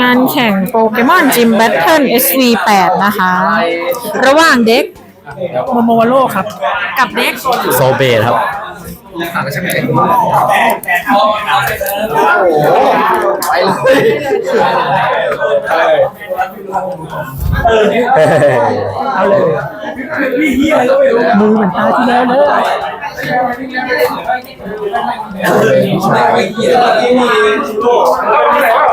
งานแข่งโปเกมอนจิมแบทเทิล SV8 นะคะ ระหว่างเด็กโมโมวาโลครับ กับเด็กโซเบตครับ เอาเลยมือเหมือนตาที่แล้วเลย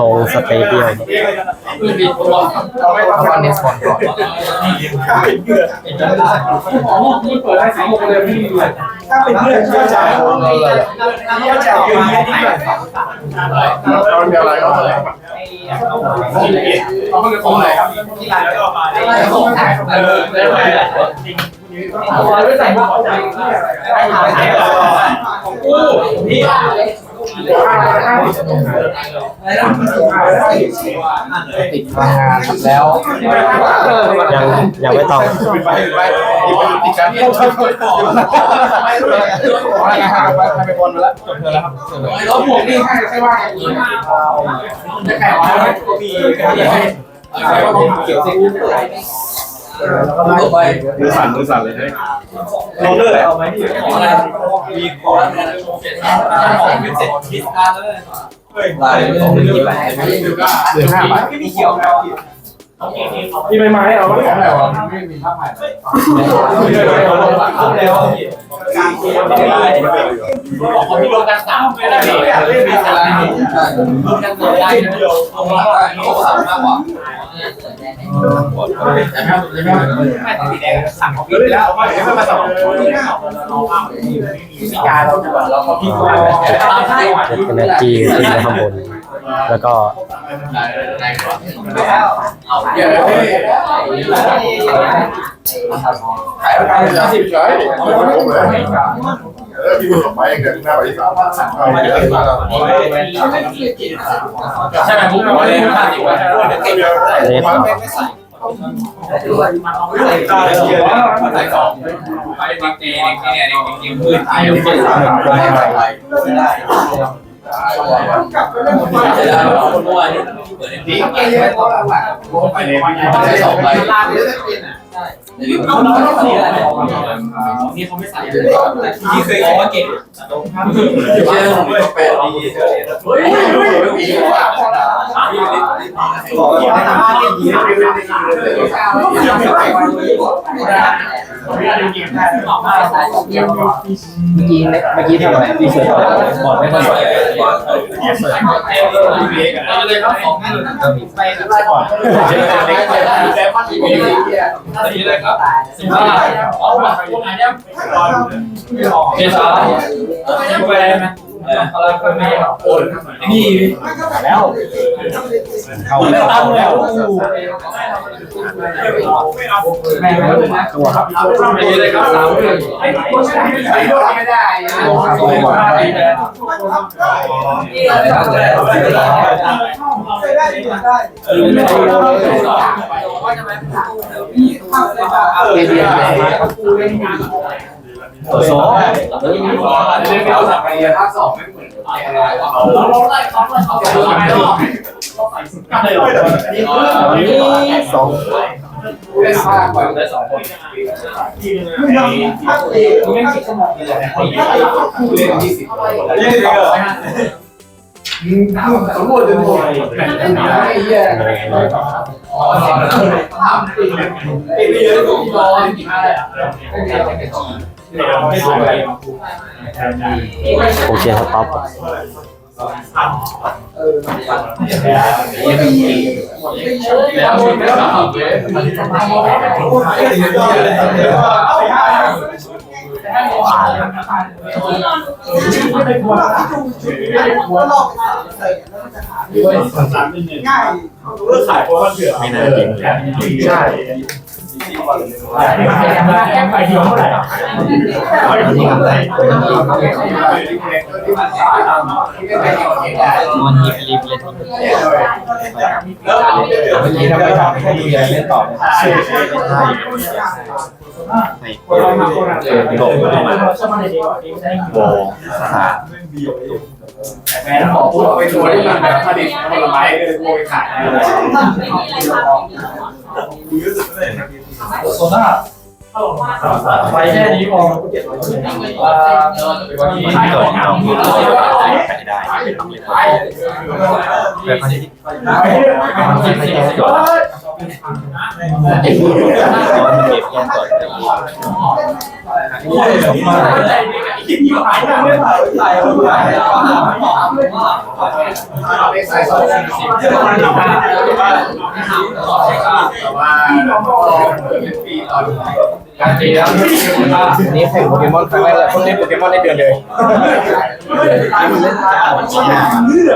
ลงสเตเดียมถ้าเป็นเพื่อนเชื่อใจเชื่อใจเยอะแยะที่แบบเรามีอะไรก็อะไรเขาเป็นของไหนครับที่ร้านแล้วก็มาได้ส่งเออได้ไหมเอาไว้ใส่ว่าเอาใจได้ทานของกูนี่ ติดพลังงานครับแล้วยังยังไม่ต้องไปไปที่ไปติดกันที่ชอบอไม่รู้เลยพลังงานไปไปบนมาแล้วจบเธอแล้วครับเสร็จเลยแล้วหมวกนี่ให้ใช่ว่าจะแข่งไว้มีเกี่ยวเซ็ง แล้วก็ไล่ไปมือสั่นมือสั่นเลยเนี่ยโรลเลอร์เอาไหมที่ของอะไรมีของของเป็นเซ็ตพิซซ่าเลยลายของเป็นกี่ใบาทเดือนห้าใบไม่มีเขียวแล้ว ม่ไม้เอาไว้ของไหนวะไม่มีภาพใหม่ไม่ได้เอาลงหลังแล้วการเกมไม่ได้บอกเขามีโลกันสามไม่ได้เล่นเป็นอะไรโลกันสามได้เดียวลงมาโลสามมากกว่าสีแดงสั่งของพี่แล้วไม่ได้มาสั่งสีกาเราจะเราเขาพี่ว่าเอ็นจีขึ้นไปข้างบน แล้วก็เอาเยอะเลยขายราคาสามสิบเฉยไม่ต้องผมเลยเออพี่ส่งไปเกินหน้าไปสามสั่งไปเยอะมากใช่ไหมผมไม่ได้ห้าสิบวันเลสมันไม่ใส่ใส่เยอะใส่สองไปจริงจริง เนี่ยจริงพื้นที่ไม่ใส่ไม่ได้คนเมื่อวานนี้เปิดดีไปเลยไปสองใบเขาไม่ใส่อะไรนี่เขาไม่ใส่เลยที่เคยบอกว่าเก่งเชื่อผมก็แปดดีเฮ้ยไม่มีว่าบ อกว่าทำให้ดีเมื่อกี้เมื่อกี้ทำอะไรที่สุดบอดไม่ค่อยสวยเลยครับสองท่านไปก่อนนี่เลยครับสิบห้าเอาบัตรคนไหนเนี่ยเจสาไปไหม อะไรคนไม่โอนนี่แล้วเขาแล้วเขาแล้วแม่ตัวครับนี่เลยครับสามเรื่องไม่ได้ สองคนตัวสองเล่นเอาสักไปภาคสองไม่เหมือนเราเราไล่เขาเราเขาสองเล่นภาคไปได้สองคนเล่นกี่ชั่วโมงเลยเล่นยี่สิบเล่นเยอะสมมติจะหมดไอ้เหี้ย อ๋อเหี้ยถูกรอกี่ห้าเยอะโอเคสต็อปแล้วไม่ต้องทำเลย ง่าย เลิกขายเพราะว่าเถื่อนไม่น่าจริงใช่ไปเดีย วเท่าไหร่นี่ครับมันยิบลิบเลยเมื่อกี้ถ้าไม่ทำให้มีอะไรเล่นต่อให้โบขาแม่ขอพูดไปตัวที่มันแบบผลิตผลไม้เลยโวยขาย โซน่าไปแค่นี้พอเจ็ดร้อยวันนี้ไม่ตัวเราไปได้แบบนี้มันกินไม่ได้ไอ้ผู้รู้ว่ามันเก็บแค่ก่อนสายส องสิบแต่ว่าเป็นปีตอน การตีแล้วนี่แข่งโปเกมอนครั้งแรกเลยคนเล่นโปเกมอนได้เดือนเลย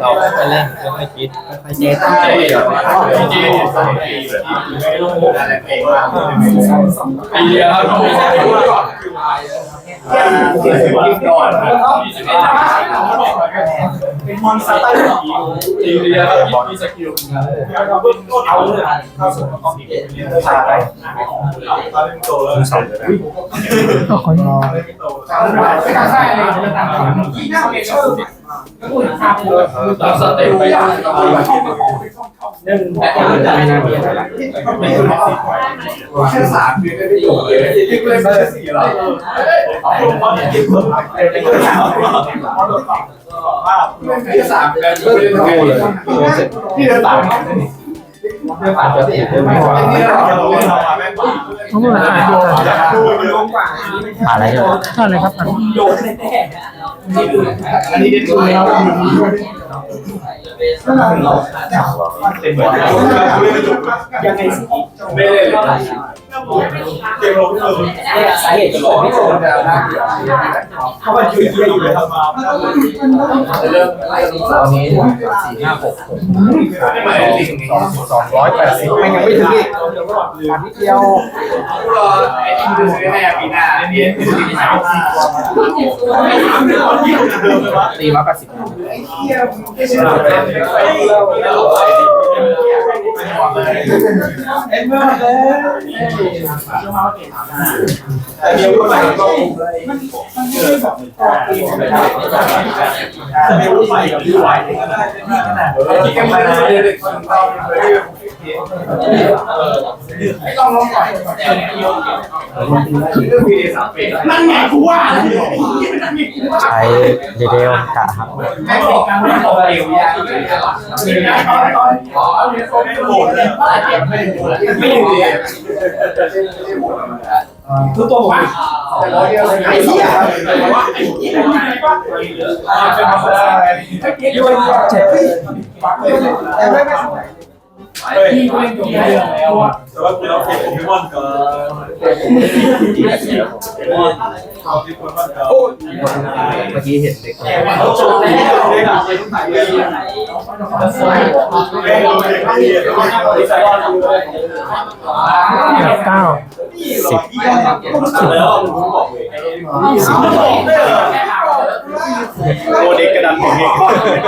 เราไปเล่นค่อยๆคิดค่อยเจ๊ตั้งใจเดี๋ยวจริงไม่รู้อะไรเองว่าปีเดียวก่อนเป็นมอนสเตอร์ปีเดียวมีสกิลเอาเลยเข้าสู่ต้องเก็บพาไปก็ขอตามสเต็ปไปหนึ่งไม่น่ามีอะไรแค่สามเดือนก็ได้อยู่เลยที่เล่นแค่สี่แล้วแค่สามเดือนก็ได้ทำเลยที่เดือนสามอาจจะติดไม่อัพอนนี้เราเล่นเราแม่งเขาบอกว่าอ่านดูกันดูเยงกว่าอะไรเนี่ยใช่เลยครับอันโยนแน่อันนี้เด็ดดูแล้ว ยังไงสิไม่เล่นเลยเกมลงเลยสาเหตุจะบอกไม่ถูกเพราะมันยืดเยื้ออยู่เลยทำมาเริ่มไล่ตอนนี้สี่ห้าหกหกไม่ลิงสองร้อยแปดสิบไม่ยังไม่ถึงอีกอันนี้เดียวรอไอ้ที่จะซื้อให้ปีหน้าเรียนปีหน้าตีมาแปดสิบแต่เดียวก็ไปก็แต่เดียวก็ไปกับพี่ไหวที่กันมาเด็กคนเราไอ้ ลองลองก่อนเรื่องวีดีสานั่นไงกูว่าใช้เดเดลกะครับแม่บอกกันไม่เอาเร็วยากเลยตอนตอนอ๋อเรียนโซนโหดเลยไม่ไม่ เรียนคือตัวผมไอ้เหี้ยว่าไอ้เหี้ยเป็นมาได้ยูเอ็นเจ็ดแต่ไม่ไม่ไอ้ที่เล่นอยู่เองแล้วอะแต่ว่าเราเก็บโปเกมอนกับโอ้ยเมื่อกี้เห็นเด็กเขาโชว์เด็กเด็กอะเป็นถ่ายเรื่องเล่นเราเด็กเรียนเราใส่ว่าดูเลยเ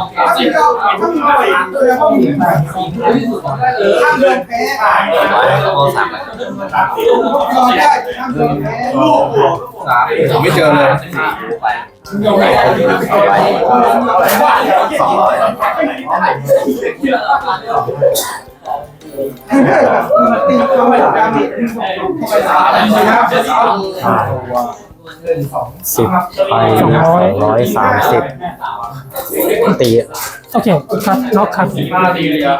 ก้าสิบแล้ผมบอเลยโมเด็กกระดานผมเองห้ามเดินแพ้โอ้สามผมไม่เจอเลยสองร้อยสิบไปสองร้อยสามสิบตี โอเคครับน็อกครับห้าทีเลยครับ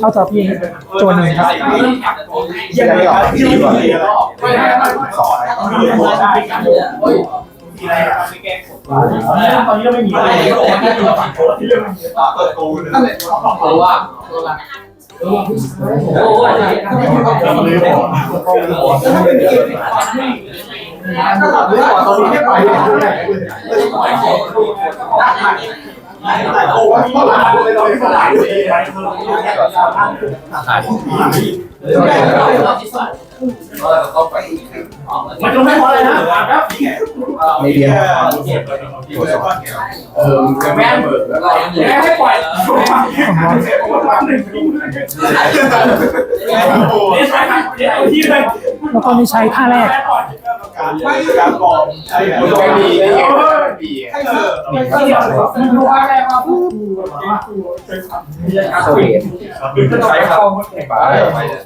เข้าต่อพี่ตัวหนึ่งครับยังไงต่อที่กว่าสอ งตอนนี้ก็ไม่มีอะไรที่เรื่องเปิดตูนนั่นแหละเพราว่าโอ้ยตรงนี้ไม่ไปแต่โอ้ยก็หลายเลย เราไม่หลายเลยมันจะไม่พอเลยนะไม่เรียนเออแม่เบิกแล้วแม่ให้ปล่อยนี่ใช่ครับนี่เอาที่เลยแล้วก็นี่ใช้ท่าแรกแม่ปล่อยไม่การบอกใช่ไม่ดีไม่ดี ไม่เกี่ยวมันรู้ว่าแม่มาพูดโซเวียตใช้ครับไปแล้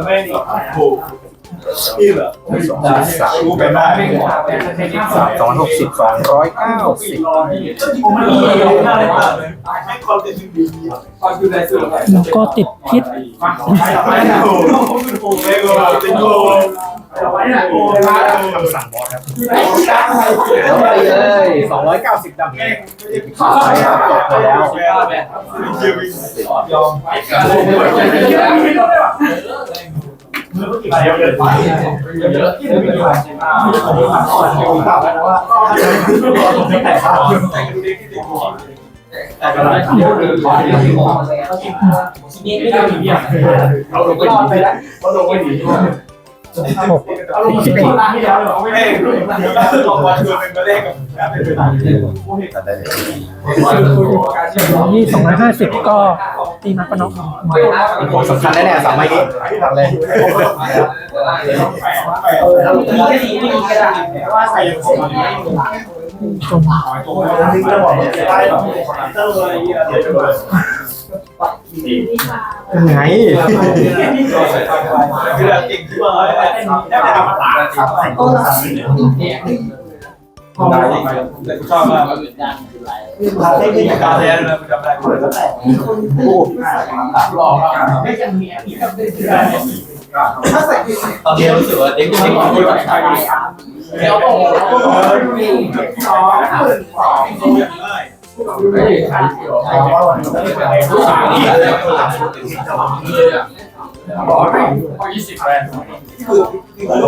วไม่ดีถูก นี่เหรอสามรู้เป็นได้สองร้อยหกสิบสองร้อยเก้าสิบมันมีอะไรบ้างให้ความเป็นดีความอยู่ในสื่อแล้วก็ติดพิษไม่ถูกไม่โกงจริงโกงไว้ไหนโอ้ยมาคำสั่งบอสครับไปเลยสองร้อยเก้าสิบดำเองใช้ครับจบไปแล้วยอม เยอะเกินไปเยอะที่ไม่ได้ใช่ไหมผมถามก่อนผมถามแล้วว่าไม่แต่ข้าวแต่ก็ได้เดี๋ยวเดี๋ยวเดี๋ยวนี่ไม่ได้มีเนี่ยเราลงไปแล้วเราลงไปดี เราลงไปเป็นร้านที่แล้วเราไม่ไม่ได้ได้ลองวันเดือนเป็นมาเลขกับการเป็นไปตัดได้เลยนี่สองร้อยห้าสิบก็ตีมาก็น็อกของสำคัญแน่ๆสามไม้นี้ตัดเลยไม่ดีไม่ดีก็ได้ว่าใส่ผมจนจริงจะบอกว่าได้หรอเตอร์อะไรเงี้ยเดี๋ยว จะไงคือเก่งที่ว่าได้ได้ทำมาตาต้นสามเนี่ยได้ชอบมากเทคนิคการเรียนนะมันจำได้หมดแล้วแต่โอ้หลอกไม่ยังมีอีกแบถ้าใส่ตอนนี้รู้สึกว่าเด็กคนที่ใช้เดี๋ยวบอกว่ามีสองหมื่นสองบอกให้พอยี่สิบแบรนด์ต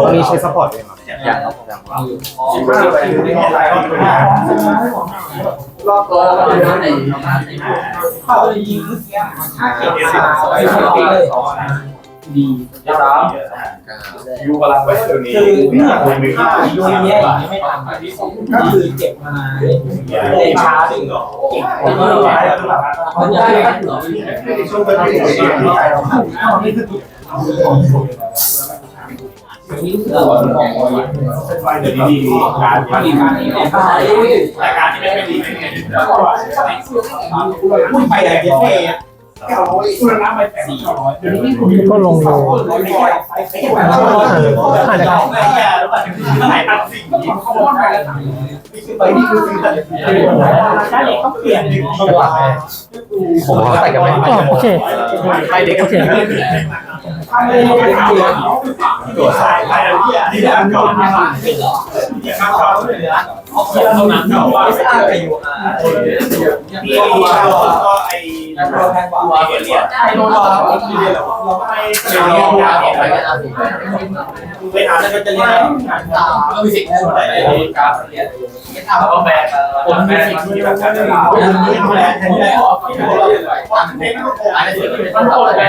อนนี้ใช้ซัพพอร์ตเองเหรอยังครับยังสิบห้าแบรนด์ที่ใช้ก็เป็นรอบตัวแล้วก็ในเขายิงห้าเกียรติสิบสอง ดีนะครับยูกำลังไปเดี๋ยวนี้คนมียูเนี้ยอย่างนี้ไม่ทันก็คือเก็บมาเลยช้าถึงเก็บผมก็ร้ายแล้วแบบมันได้ก็ถือช่วงเป็นที่ที่ที่ใจเรานี่คือเราบอกว่าเป็นไฟเดี๋ยวนี้ดีการการมีการนี้เนี่ยแต่การที่ไม่ดีไม่ดีพูดไปอย่างเท่ เก้าร้อยคุณน้ำไปสี่ร้อยก็ลงโอาจจะไม่แย่หรือเปล่าไหนตัดสิ่งที่เขาบอกไปแล้วไปนี่คือสิ่งที่ถ้าเด็กเขาเปลี่ยนผมก็ใส่กันไปอ๋อโอเคไปเด็กโอเคทำเลยเป็นเดือนตัวสายไปแล้วที่อันก่อนที่ ข้าวเขาเลยนะเขียนตรงนั้นเขาว่าไม่ได้ไปอยู่อ่าที่เราก็ไอ้เราแพงกว่าเรียนได้โดนเราที่เรียนเราไม่เรียนยาไปไม่อ่านแล้วก็จะเรียนก็มีสิ่งที่สนใจในการเรียนแล้วก็แบกคนมีสิ่งที่แบบการเรียนรู้แบกแทนแบกออกที่เราเรียนไปอ่านเทคนิคอ่านเทคนิคมันโตแบก